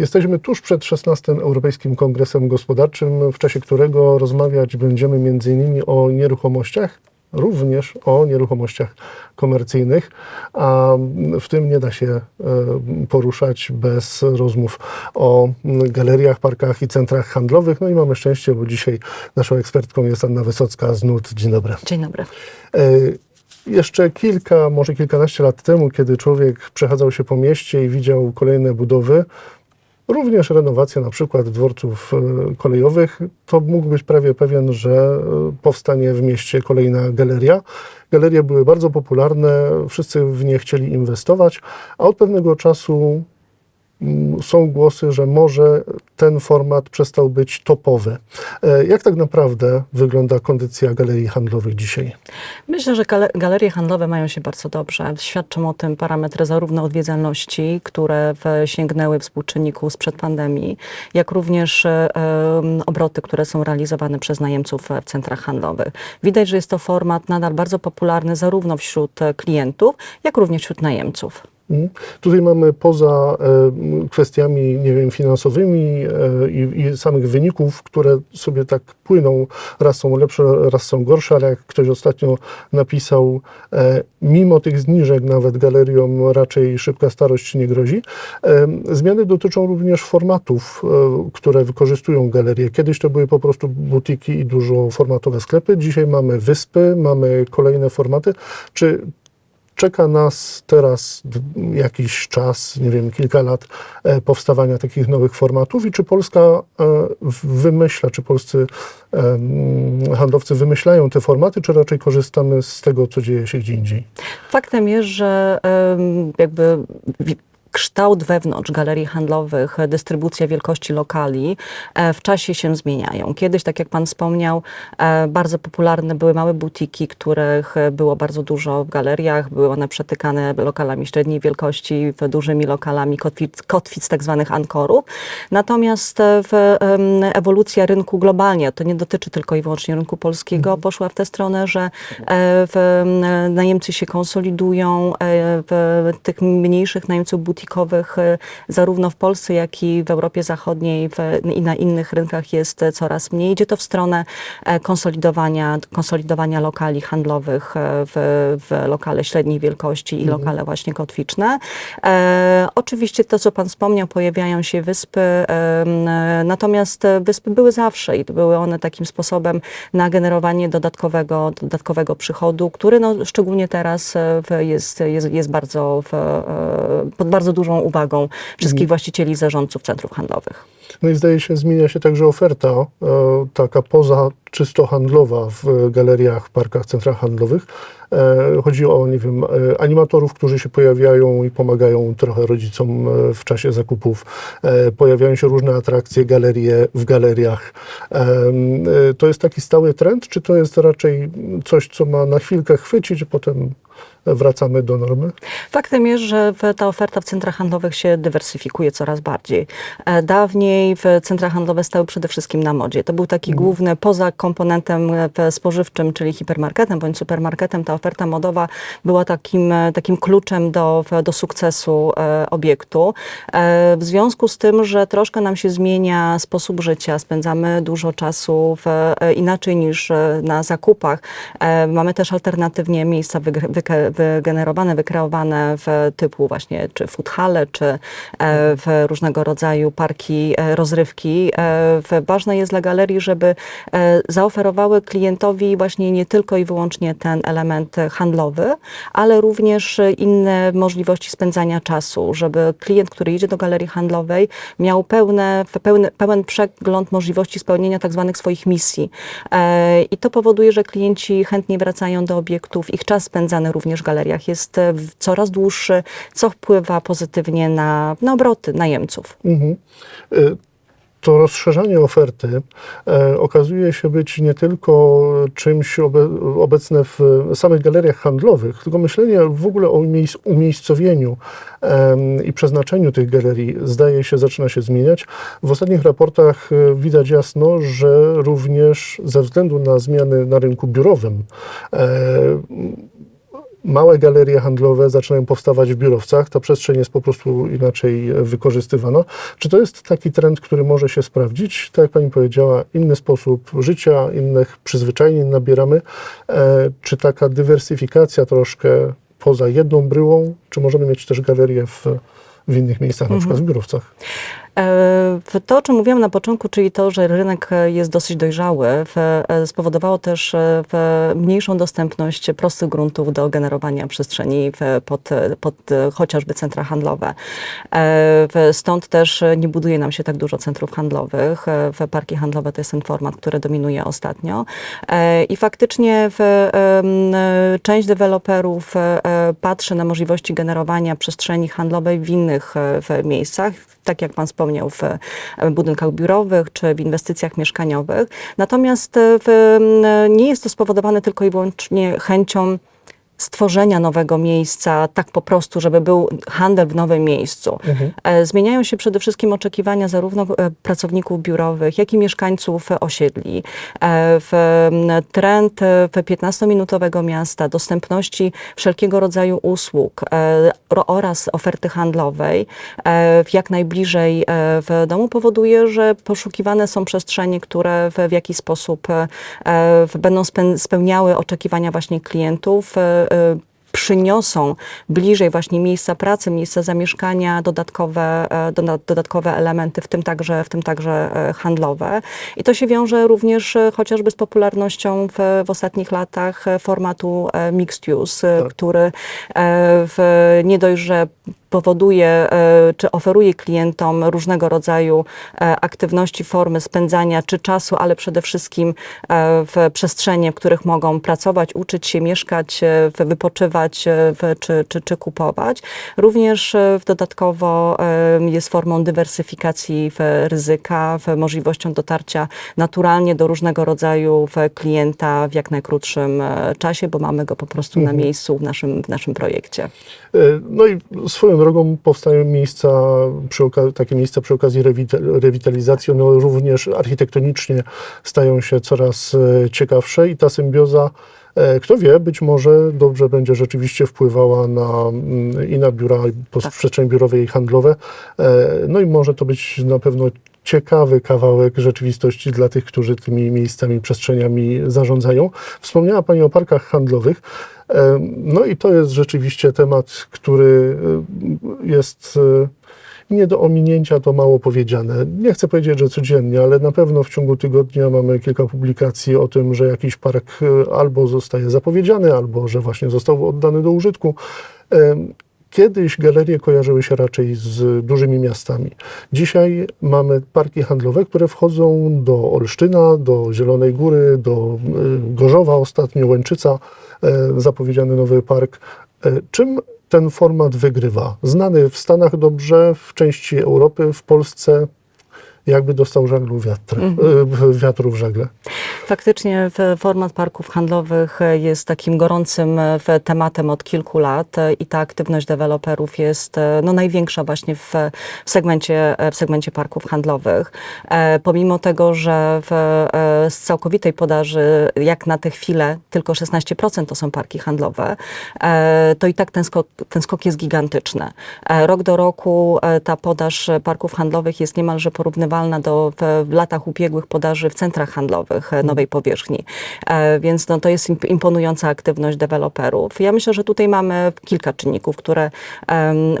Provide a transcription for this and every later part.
Jesteśmy tuż przed 16. Europejskim Kongresem Gospodarczym, w czasie którego rozmawiać będziemy m.in. o nieruchomościach, również o nieruchomościach komercyjnych, a w tym nie da się e, poruszać bez rozmów o galeriach, parkach i centrach handlowych. No i mamy szczęście, bo dzisiaj naszą ekspertką jest Anna Wysocka z NUT. Dzień dobry. Dzień dobry. E, Jeszcze kilka, może kilkanaście lat temu, kiedy człowiek przechadzał się po mieście i widział kolejne budowy, również renowacje na przykład dworców e, kolejowych, to mógł być prawie pewien, że e, powstanie w mieście kolejna galeria. Galerie były bardzo popularne, wszyscy w nie chcieli inwestować, a od pewnego czasu są głosy, że może ten format przestał być topowy. E, Jak tak naprawdę wygląda kondycja galerii handlowych dzisiaj? Myślę, że gale- galerie handlowe mają się bardzo dobrze. Świadczą o tym parametry zarówno odwiedzalności, które sięgnęły współczynniku sprzed pandemii, jak również e, obroty, które są realizowane przez najemców w centrach handlowych. Widać, że jest to format nadal bardzo popularny zarówno wśród e, klientów, jak również wśród najemców. Mhm. Tutaj mamy poza e, kwestiami, nie wiem, finansowymi e, i, i samych wyników, które sobie tak płyną, raz są lepsze, raz są gorsze, ale jak ktoś ostatnio napisał, e, mimo tych zniżek nawet galeriom raczej szybka starość nie grozi. Zmiany dotyczą również formatów, które wykorzystują galerie. Kiedyś to były po prostu butiki i dużoformatowe sklepy, dzisiaj mamy wyspy, mamy kolejne formaty. Czy czeka nas teraz jakiś czas, nie wiem, kilka lat e, powstawania takich nowych formatów i czy Polska e, wymyśla, czy polscy em, handlowcy wymyślają te formaty, czy raczej korzystamy z tego, co dzieje się gdzie indziej? Faktem jest, że jakby kształt wewnątrz galerii handlowych, dystrybucja wielkości lokali e, w czasie się zmieniają. Kiedyś, tak jak Pan wspomniał, e, bardzo popularne były małe butiki, których było bardzo dużo w galeriach. Były one przetykane lokalami średniej wielkości, dużymi lokalami kotwic, kotwic tak zwanych ankorów. Natomiast e, w, ewolucja rynku globalnie, to nie dotyczy tylko i wyłącznie rynku polskiego, poszła w tę stronę, że w, em, najemcy się konsolidują, w tych mniejszych najemców butikowych e, zarówno w Polsce, jak i w Europie Zachodniej w, i na innych rynkach jest e, coraz mniej. Idzie to w stronę e, konsolidowania, konsolidowania lokali handlowych e, w, w lokale średniej wielkości i lokale właśnie kotwiczne. E, oczywiście to, co Pan wspomniał, pojawiają się wyspy, em, e, natomiast e, wyspy były zawsze i były one takim sposobem na generowanie dodatkowego, dodatkowego przychodu, który no, szczególnie teraz e, w, jest, jest, jest bardzo w, e, pod bardzo dużą uwagą wszystkich właścicieli i zarządców centrów handlowych. No i zdaje się, zmienia się także oferta, e, taka poza czysto handlowa w galeriach, parkach, centrach handlowych. E, Chodzi o, nie wiem, e, animatorów, którzy się pojawiają i pomagają trochę rodzicom e, w czasie zakupów. E, Pojawiają się różne atrakcje, galerie w galeriach. Em, e, To jest taki stały trend, czy to jest raczej coś, co ma na chwilkę chwycić, a potem wracamy do normy? Faktem jest, że ta oferta w centrach handlowych się dywersyfikuje coraz bardziej. E, Dawniej w centra handlowe stały przede wszystkim na modzie. To był taki główny, poza komponentem e, spożywczym, czyli hipermarketem bądź supermarketem, ta oferta modowa była takim, e, takim kluczem do, do sukcesu obiektu. W związku z tym, że troszkę nam się zmienia sposób życia, spędzamy dużo czasu w, inaczej niż na zakupach. Mamy też alternatywnie miejsca wygr- wyke- wygenerowane, wykreowane w typu właśnie czy food halle, czy e, w różnego rodzaju parki e, rozrywki. E, Ważne jest dla galerii, żeby zaoferowały klientowi właśnie nie tylko i wyłącznie ten element handlowy, ale również inne możliwości spędzania czasu, żeby klient, który idzie do galerii handlowej, miał pełne, pełen przegląd możliwości spełnienia tak zwanych swoich misji. I to powoduje, że klienci chętnie wracają do obiektów. Ich czas spędzany również w galeriach jest e, coraz dłuższy, co wpływa pozytywnie na, na obroty najemców. Mhm. Y, To rozszerzanie oferty e, okazuje się być nie tylko czymś obe, obecne w samych galeriach handlowych, tylko myślenie w ogóle o umiejs, umiejscowieniu i przeznaczeniu tych galerii zdaje się zaczyna się zmieniać. W ostatnich raportach e, widać jasno, że również ze względu na zmiany na rynku biurowym e, małe galerie handlowe zaczynają powstawać w biurowcach, ta przestrzeń jest po prostu inaczej e, wykorzystywana. Czy to jest taki trend, który może się sprawdzić? Tak jak Pani powiedziała, inny sposób życia, innych przyzwyczajeń nabieramy. E, Czy taka dywersyfikacja troszkę poza jedną bryłą, czy możemy mieć też galerie w, w innych miejscach, na przykład w biurowcach? E, To, o czym mówiłam na początku, czyli to, że rynek jest dosyć dojrzały, e, spowodowało też e, mniejszą dostępność prostych gruntów do generowania przestrzeni pod, pod chociażby centra handlowe. Stąd też nie buduje nam się tak dużo centrów handlowych. Parki handlowe to jest ten format, który dominuje ostatnio. I faktycznie część deweloperów patrzy na możliwości generowania przestrzeni handlowej w innych miejscach, tak jak Pan wspomniał, w e, budynkach biurowych czy w inwestycjach mieszkaniowych. Natomiast w, nie jest to spowodowane tylko i wyłącznie chęcią stworzenia nowego miejsca tak po prostu, żeby był handel w nowym miejscu. E, Zmieniają się przede wszystkim oczekiwania zarówno e, pracowników biurowych, jak i mieszkańców osiedli. E, W trend e, w 15-minutowego miasta, dostępności wszelkiego rodzaju usług oraz oferty handlowej w jak najbliżej w domu powoduje, że poszukiwane są przestrzenie, które w, w jakiś sposób będą spełniały oczekiwania właśnie klientów. E, przyniosą bliżej właśnie miejsca pracy, miejsca zamieszkania dodatkowe, doda- dodatkowe elementy, w tym także, w tym także e, handlowe. I to się wiąże również chociażby z popularnością w, w ostatnich latach formatu mixed use, e, który w, nie dość, że powoduje e, czy oferuje klientom różnego rodzaju e, aktywności, formy spędzania czy czasu, ale przede wszystkim e, w przestrzenie, w których mogą pracować, uczyć się, mieszkać, wypoczywać czy, czy, czy kupować. Również dodatkowo jest formą dywersyfikacji ryzyka, możliwością dotarcia naturalnie do różnego rodzaju klienta w jak najkrótszym czasie, bo mamy go po prostu na miejscu w naszym, w naszym projekcie. No i swoją drogą powstają miejsca, przy takie miejsca przy okazji rewitalizacji, one również architektonicznie stają się coraz e, ciekawsze i ta symbioza, e, kto wie, być może dobrze będzie rzeczywiście wpływała na, mm, i na biura, i Tak. przestrzeń biurowe i handlowe. E, No i może to być na pewno ciekawy kawałek rzeczywistości dla tych, którzy tymi miejscami, przestrzeniami zarządzają. Wspomniała Pani o parkach handlowych. No i to jest rzeczywiście temat, który jest e, nie do ominięcia, to mało powiedziane. Nie chcę powiedzieć, że codziennie, ale na pewno w ciągu tygodnia mamy kilka publikacji o tym, że jakiś park e, albo zostaje zapowiedziany, albo że właśnie został oddany do użytku. Kiedyś galerie kojarzyły się raczej z dużymi miastami. Dzisiaj mamy parki handlowe, które wchodzą do Olsztyna, do Zielonej Góry, do y, Gorzowa ostatnio, Łęczyca, e, zapowiedziany nowy park. E, Czym ten format wygrywa? Znany w Stanach dobrze, w części Europy, w Polsce jakby dostał żaglu wiatr, y, wiatru w żagle. Faktycznie format parków handlowych e, jest takim gorącym e, tematem od kilku lat e, i ta aktywność deweloperów jest e, no, największa właśnie w, w, segmencie, e, w segmencie parków handlowych. E, Pomimo tego, że w, e, z całkowitej podaży jak na tę chwilę tylko 16% to są parki handlowe, e, to i tak ten skok, ten skok jest gigantyczny. E, Rok do roku e, ta podaż parków handlowych jest niemalże porównywalna do w, latach ubiegłych podaży w centrach handlowych e, nowej powierzchni. E, Więc no, to jest imp- imponująca aktywność deweloperów. Ja myślę, że tutaj mamy kilka czynników, które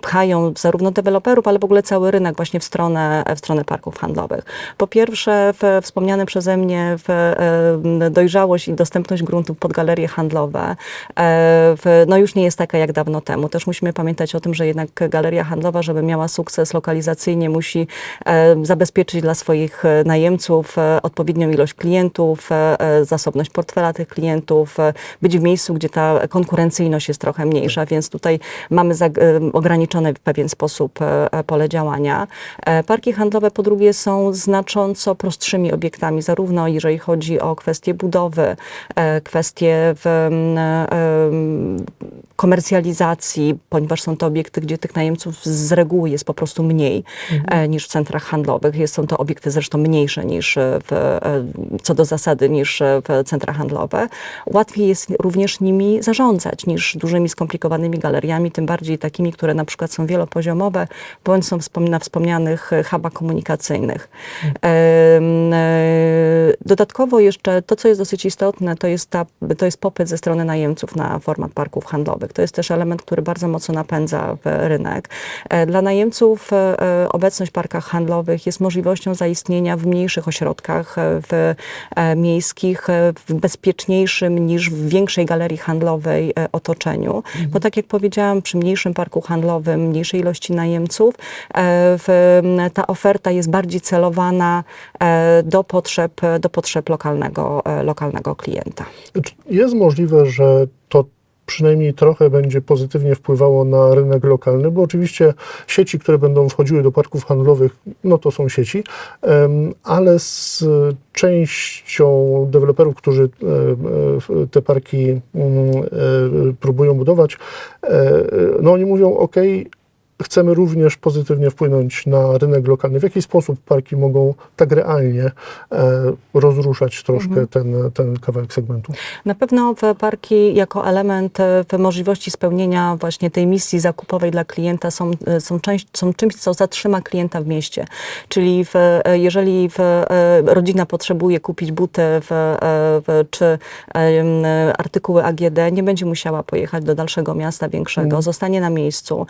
pchają zarówno deweloperów, ale w ogóle cały rynek właśnie w stronę, w stronę parków handlowych. Po pierwsze, w, wspomniane przeze mnie w, dojrzałość i dostępność gruntów pod galerie handlowe e, w, no już nie jest taka jak dawno temu. Też musimy pamiętać o tym, że jednak galeria handlowa, żeby miała sukces lokalizacyjnie, musi e, zabezpieczyć dla swoich e, najemców e, odpowiednią ilość klientów, e, zasobność portfela tych klientów, być w miejscu, gdzie ta konkurencyjność jest trochę mniejsza, więc tutaj mamy ograniczone w pewien sposób pole działania. Parki handlowe po drugie są znacząco prostszymi obiektami, zarówno jeżeli chodzi o kwestie budowy, kwestie w, m, em, komercjalizacji, ponieważ są to obiekty, gdzie tych najemców z reguły jest po prostu mniej e, niż w centrach handlowych. Są to obiekty zresztą mniejsze niż e, w, e, co do zasady niż e, w centra handlowe. Łatwiej jest również nimi zarządzać niż dużymi, skomplikowanymi galeriami, tym bardziej takimi, które na przykład są wielopoziomowe, bądź są na wspomnianych hubach komunikacyjnych. Dodatkowo jeszcze to, co jest dosyć istotne, to jest, ta, to jest popyt ze strony najemców na format parków handlowych. To jest też element, który bardzo mocno napędza rynek. Dla najemców obecność w parkach handlowych jest możliwością zaistnienia w mniejszych ośrodkach, e, w e, miejskich, e, w bezpieczniejszym niż w większej galerii handlowej otoczeniu. Bo tak jak powiedziałam, przy mniejszym parku handlowym, mniejszej ilości najemców, w, ta oferta jest bardziej celowana do potrzeb, do potrzeb lokalnego, lokalnego klienta. Jest możliwe, że przynajmniej trochę będzie pozytywnie wpływało na rynek lokalny, bo oczywiście sieci, które będą wchodziły do parków handlowych, no to są sieci, ale z częścią deweloperów, którzy e, e, te parki mm, e, próbują budować, no oni mówią, ok, chcemy również pozytywnie wpłynąć na rynek lokalny. W jaki sposób parki mogą tak realnie e, rozruszać troszkę ten, ten kawałek segmentu? Na pewno parki jako element e, w możliwości spełnienia właśnie tej misji zakupowej dla klienta są, e, są, część, są czymś, co zatrzyma klienta w mieście. Czyli w, jeżeli w, rodzina potrzebuje kupić buty w, w, czy artykuły AGD, nie będzie musiała pojechać do dalszego miasta większego, zostanie na miejscu.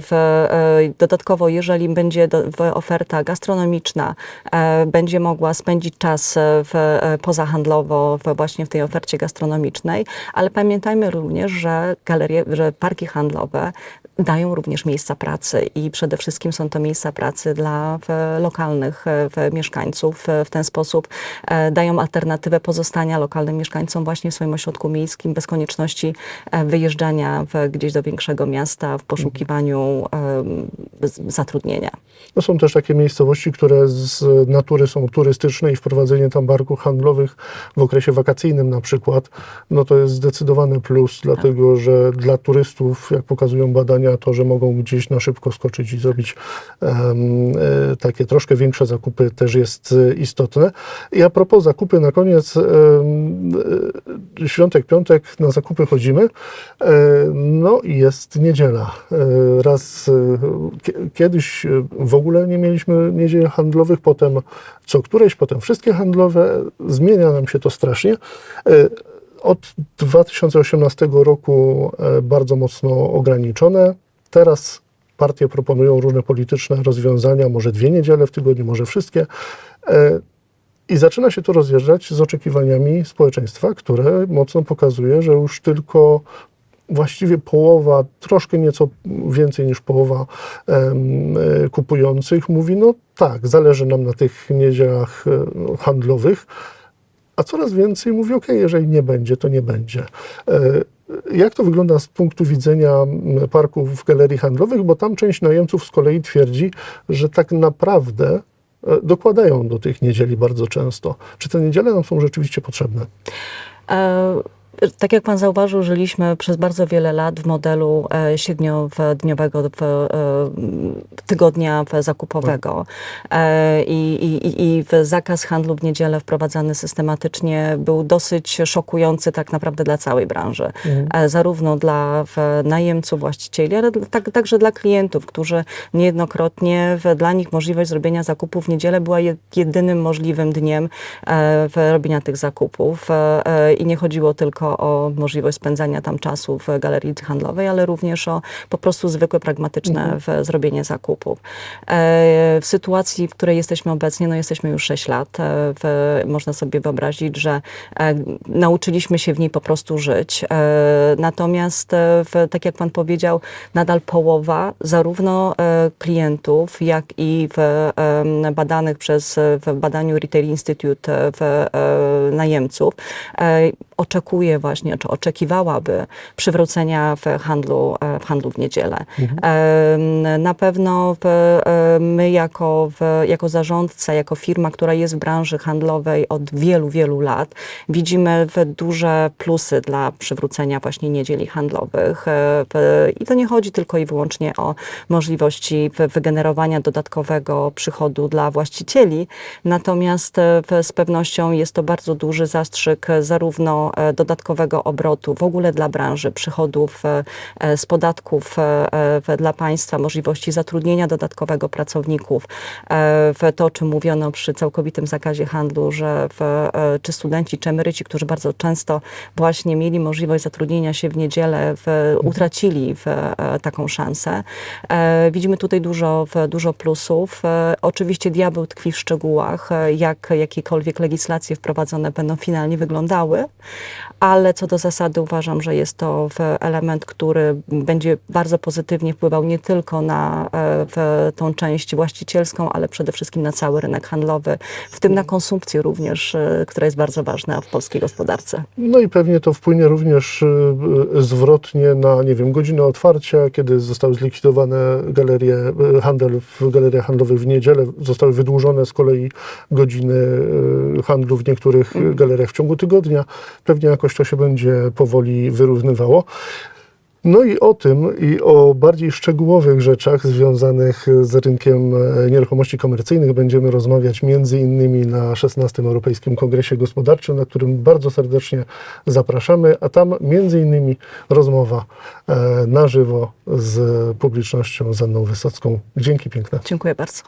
W, e, dodatkowo, jeżeli będzie do, oferta gastronomiczna, e, będzie mogła spędzić czas e, w, pozahandlowo w, właśnie w tej ofercie gastronomicznej, ale pamiętajmy również, że galerie, że parki handlowe dają również miejsca pracy i przede wszystkim są to miejsca pracy dla lokalnych e, mieszkańców. E, W ten sposób e, dają alternatywę pozostania lokalnym mieszkańcom właśnie w swoim ośrodku miejskim bez konieczności wyjeżdżania w, gdzieś do większego miasta w poszukiwaniu zatrudnienia. No są też takie miejscowości, które z natury są turystyczne i wprowadzenie tam parków handlowych w okresie wakacyjnym na przykład, no to jest zdecydowany plus, dlatego że dla turystów, jak pokazują badania, to, że mogą gdzieś na szybko skoczyć i zrobić e, takie troszkę większe zakupy też jest e, istotne. I a propos zakupy, na koniec e, świątek, piątek na zakupy chodzimy, no i jest niedziela. Raz kie- kiedyś w ogóle nie mieliśmy niedziel handlowych, potem co któreś, potem wszystkie handlowe. Zmienia nam się to strasznie. Od 2018 roku e, bardzo mocno ograniczone. Teraz partie proponują różne polityczne rozwiązania, może dwie niedziele w tygodniu, może wszystkie. E, I zaczyna się to rozjeżdżać z oczekiwaniami społeczeństwa, które mocno pokazuje, że już tylko właściwie połowa, troszkę nieco więcej niż połowa e, kupujących mówi, no tak, zależy nam na tych niedzielach handlowych, a coraz więcej mówi, ok, jeżeli nie będzie, to nie będzie. E, Jak to wygląda z punktu widzenia parków w galerii handlowych? Bo tam część najemców z kolei twierdzi, że tak naprawdę e, dokładają do tych niedzieli bardzo często. Czy te niedziele nam są rzeczywiście potrzebne? E, Tak jak Pan zauważył, żyliśmy przez bardzo wiele lat w modelu e, siedmiodniowego e, tygodnia zakupowego E, i, i, i zakaz handlu w niedzielę wprowadzany systematycznie był dosyć szokujący tak naprawdę dla całej branży. E, Zarówno dla najemców, właścicieli, ale tak, także dla klientów, którzy niejednokrotnie dla nich możliwość zrobienia zakupów w niedzielę była je- jedynym możliwym dniem robienia tych zakupów. I nie chodziło tylko o możliwość spędzania tam czasu w galerii handlowej, ale również o po prostu zwykłe, pragmatyczne w, zrobienie zakupów. E, W sytuacji, w której jesteśmy obecnie, no jesteśmy już 6 lat, e, w, można sobie wyobrazić, że e, nauczyliśmy się w niej po prostu żyć. Natomiast, w, tak jak Pan powiedział, nadal połowa zarówno klientów, jak i w, badanych przez w badaniu Retail Institute w, najemców oczekuje właśnie, czy oczekiwałaby przywrócenia w handlu, e, w handlu w niedzielę. Em, Na pewno w, e, my jako, w, jako zarządca, jako firma, która jest w branży handlowej od wielu, wielu lat, widzimy duże plusy dla przywrócenia właśnie niedzieli handlowych. E, I to nie chodzi tylko i wyłącznie o możliwości wy- wygenerowania dodatkowego przychodu dla właścicieli, natomiast z pewnością jest to bardzo duży zastrzyk zarówno e, dodatkowego obrotu w ogóle dla branży, przychodów e, e, z podatków dla państwa, możliwości zatrudnienia dodatkowego pracowników, w to, o czym mówiono przy całkowitym zakazie handlu, że w, czy studenci, czy emeryci, którzy bardzo często właśnie mieli możliwość zatrudnienia się w niedzielę, w, utracili w, taką szansę. Widzimy tutaj dużo, dużo plusów. Oczywiście diabeł tkwi w szczegółach, jak jakiekolwiek legislacje wprowadzone będą finalnie wyglądały, ale co do zasady uważam, że jest to element, który będzie bardzo pozytywnie wpływał nie tylko na e, w tą część właścicielską, ale przede wszystkim na cały rynek handlowy, w tym na konsumpcję również, e, która jest bardzo ważna w polskiej gospodarce. No i pewnie to wpłynie również y, zwrotnie na, nie wiem, godzinę otwarcia, kiedy zostały zlikwidowane galerie, handel w galeriach handlowych w niedzielę, zostały wydłużone z kolei godziny handlu w niektórych y, galeriach w ciągu tygodnia. Pewnie jakoś to się będzie powoli wyrównywało. No i o tym i o bardziej szczegółowych rzeczach związanych z rynkiem e, nieruchomości komercyjnych będziemy rozmawiać między innymi na 16. Europejskim Kongresie Gospodarczym, na którym bardzo serdecznie zapraszamy, a tam między innymi rozmowa e, na żywo z publicznością, z Anną Wysocką. Dzięki piękne. Dziękuję bardzo.